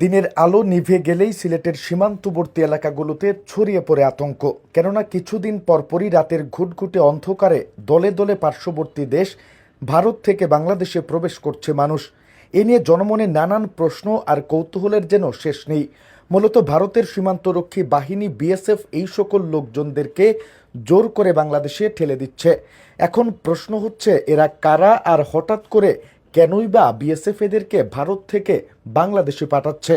দিনের আলো নিভে গেলেই সিলেটের সীমান্তবর্তী এলাকাগুলোতে ছড়িয়ে পড়ে আতঙ্ক। কেননা কিছুদিন পরপরই রাতের ঘুটঘুটে অন্ধকারে দলে দলে পার্শ্ববর্তী দেশ ভারত থেকে বাংলাদেশে প্রবেশ করছে মানুষ। এ নিয়ে জনমনে নানান প্রশ্ন আর কৌতূহলের যেন শেষ নেই। মূলত ভারতের সীমান্তরক্ষী বাহিনী বিএসএফ এই সকল লোকজনদেরকে জোর করে বাংলাদেশে ঠেলে দিচ্ছে। এখন প্রশ্ন হচ্ছে, এরা কারা আর হঠাৎ করে কেনই বা বিএসএফ এদেরকে ভারত থেকে বাংলাদেশে পাঠাচ্ছে?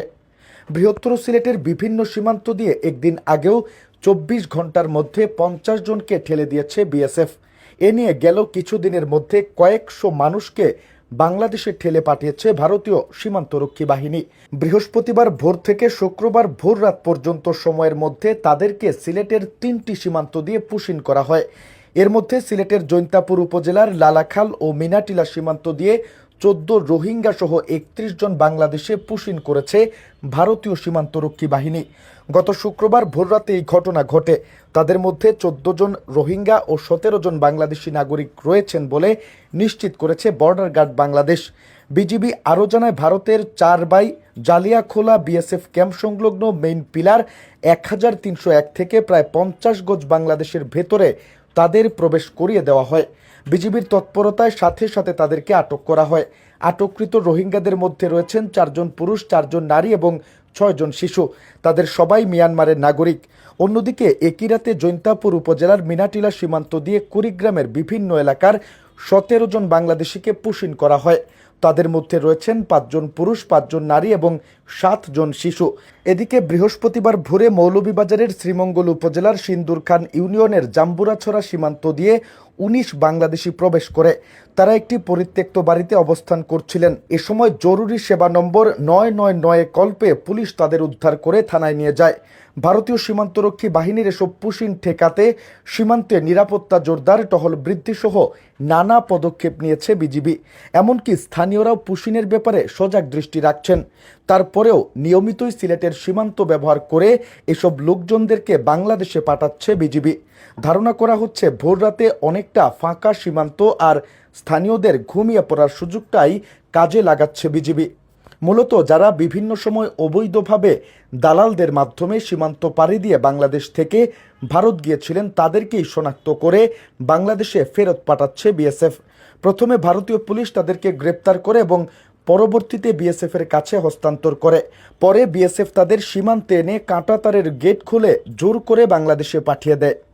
বৃহত্তর সিলেটের বিভিন্ন সীমান্ত দিয়ে একদিন আগেও চব্বিশ ঘণ্টার মধ্যে পঞ্চাশ জনকে ঠেলে দিয়েছে বিএসএফ এ নিয়ে গেল কিছুদিনের মধ্যে কয়েকশো মানুষকে বাংলাদেশে ঠেলে পাঠিয়েছে ভারতীয় সীমান্তরক্ষী বাহিনী। বৃহস্পতিবার ভোর থেকে শুক্রবার ভোর রাত পর্যন্ত সময়ের মধ্যে তাদেরকে সিলেটের তিনটি সীমান্ত দিয়ে পুশিন করা হয়। এর মধ্যে সিলেটের জৈন্তাপুর উপজেলার লালাখাল ও মিনাটিলা সীমান্ত দিয়ে চোদ্দ রোহিঙ্গা সহ একত্রিশ জন বাংলাদেশে পুশিন করেছে ভারতীয় সীমান্তরক্ষী বাহিনী। গত শুক্রবার ভোররাতে এই ঘটনা ঘটে। তাদের মধ্যে চোদ্দ জন রোহিঙ্গা ও সতেরো জন বাংলাদেশি নাগরিক রয়েছেন বলে নিশ্চিত করেছে বর্ডার গার্ড বাংলাদেশ। বিজিবি আরও জানায়, ভারতের চার বাই জালিয়াখোলা বিএসএফ ক্যাম্প সংলগ্ন মেইন পিলার এক হাজার তিনশো এক থেকে প্রায় পঞ্চাশ গজ বাংলাদেশের ভেতরে তাদের প্রবেশ করিয়ে দেওয়া হয়। বিজিবির তৎপরতায় সাথে সাথে তাদেরকে আটক করা হয়। আটককৃত রোহিঙ্গাদের মধ্যে রয়েছেন চারজন পুরুষ, চারজন নারী এবং ছয়জন শিশু। তাদের সবাই মিয়ানমারের নাগরিক। অন্যদিকে একই রাতে জৈন্তাপুর উপজেলার মিনাটিলা সীমান্ত দিয়ে কুড়িগ্রামের বিভিন্ন এলাকার সতেরো জন বাংলাদেশিকে পুশিন করা হয়। তাদের মধ্যে রয়েছেন পাঁচজন পুরুষ, পাঁচজন নারী এবং সাতজন শিশু। এদিকে বৃহস্পতিবার ভোরে মৌলভীবাজারের শ্রীমঙ্গল উপজেলার সিন্দুর খান ইউনিয়নের জাম্বুরাছড়া সীমান্ত দিয়ে উনিশ বাংলাদেশি প্রবেশ করে। তারা একটি পরিত্যক্ত বাড়িতে অবস্থান করছিলেন। এ সময় জরুরি সেবা নম্বর নয় নয় নয়ে কল পেয়ে পুলিশ তাদের উদ্ধার করে থানায় নিয়ে যায়। ভারতীয় সীমান্তরক্ষী বাহিনীর এসব পুশিন ঠেকাতে সীমান্তে নিরাপত্তা জোরদার টহল বৃদ্ধি সহ নানা পদক্ষেপ নিয়েছে বিজিবি, এমনকি স্থানীয়রাও পুশিনের ব্যাপারে সজাগ দৃষ্টি রাখছেন। তারপরেও নিয়মিতই সিলেটের সীমান্ত ব্যবহার করে এসব লোকজনদেরকে বাংলাদেশে পাঠাচ্ছে বিজিবি। ধারণা করা হচ্ছে ভোর রাতে অনেকটা ফাঁকা সীমান্ত আর স্থানীয়দের ঘুমিয়ে পড়ার সুযোগটাই কাজে লাগাচ্ছে বিজিবি। মূলত যারা বিভিন্ন সময় অবৈধভাবে দালালদের মাধ্যমে সীমান্ত পাড়ি দিয়ে বাংলাদেশ থেকে ভারত গিয়েছিলেন, তাদেরকেই শনাক্ত করে বাংলাদেশে ফেরত পাঠাচ্ছে বিএসএফ। প্রথমে ভারতীয় পুলিশ তাদেরকে গ্রেপ্তার করে এবং পরবর্তীতে বিএসএফ এর কাছে হস্তান্তর করে। পরে বিএসএফ তাদের সীমান্তে এনে কাঁটাতারের গেট খুলে জোর করে বাংলাদেশে পাঠিয়ে দেয়।